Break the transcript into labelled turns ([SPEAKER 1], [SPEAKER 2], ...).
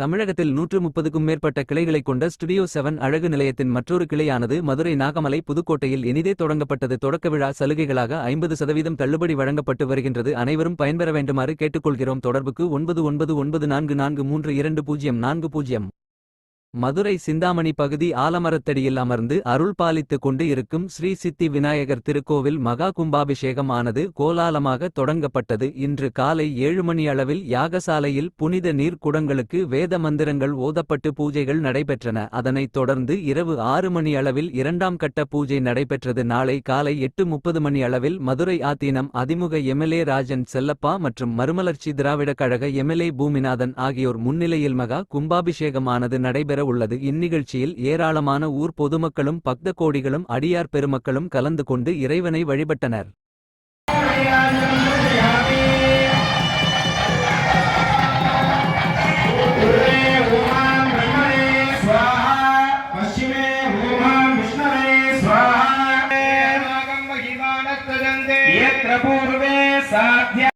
[SPEAKER 1] தமிழகத்தில் நூற்று முப்பதுக்கும் மேற்பட்ட கிளைகளைக் கொண்ட ஸ்டுடியோ செவன் அழகு நிலையத்தின் மற்றொரு கிளையானது மதுரை நாகமலை புதுக்கோட்டையில் இனிதே தொடங்கப்பட்டது. தொடக்க விழா சலுகைகளாக ஐம்பது சதவீதம் தள்ளுபடி வழங்கப்பட்டு வருகின்றது. அனைவரும் பயன்பெற வேண்டுமாறு கேட்டுக்கொள்கிறோம். தொடர்புக்கு ஒன்பது ஒன்பது ஒன்பது நான்கு நான்கு மூன்று இரண்டு பூஜ்ஜியம் நான்கு பூஜ்ஜியம். மதுரை சிந்தாமணி பகுதி ஆலமரத்தடியில் அமர்ந்து அருள் பாலித்துக் கொண்டு இருக்கும் ஸ்ரீ சித்தி விநாயகர் திருக்கோவில் மகா கும்பாபிஷேகம் ஆனது கோலாலமாக தொடங்கப்பட்டது. இன்று காலை ஏழு மணி அளவில் யாகசாலையில் புனித நீர் குடங்களுக்கு வேத மந்திரங்கள் ஓதப்பட்டு பூஜைகள் நடைபெற்றன. அதனைத் தொடர்ந்து இரவு ஆறு மணி அளவில் இரண்டாம் கட்ட பூஜை நடைபெற்றது. நாளை காலை எட்டு முப்பது மணி அளவில் மதுரை ஆத்தீனம் அதிமுக எம்எல்ஏ ராஜன் செல்லப்பா மற்றும் மறுமலர்ச்சி திராவிட கழக எம்எல்ஏ பூமிநாதன் ஆகியோர் முன்னிலையில் மகா கும்பாபிஷேகமானது நடைபெற உள்ளது இந்நிகழ்ச்சியில் ஏராளமான ஊர் பொதுமக்களும் பக்த கோடிகளும் அடியார் பெருமக்களும் கலந்து கொண்டு இறைவனை வழிபட்டனர்
[SPEAKER 2] पूर्वे ओमां ब्रह्मणे स्वाहा पश्चिमे ओमां विष्णवे स्वाहा यत्र पूर्वे साध्या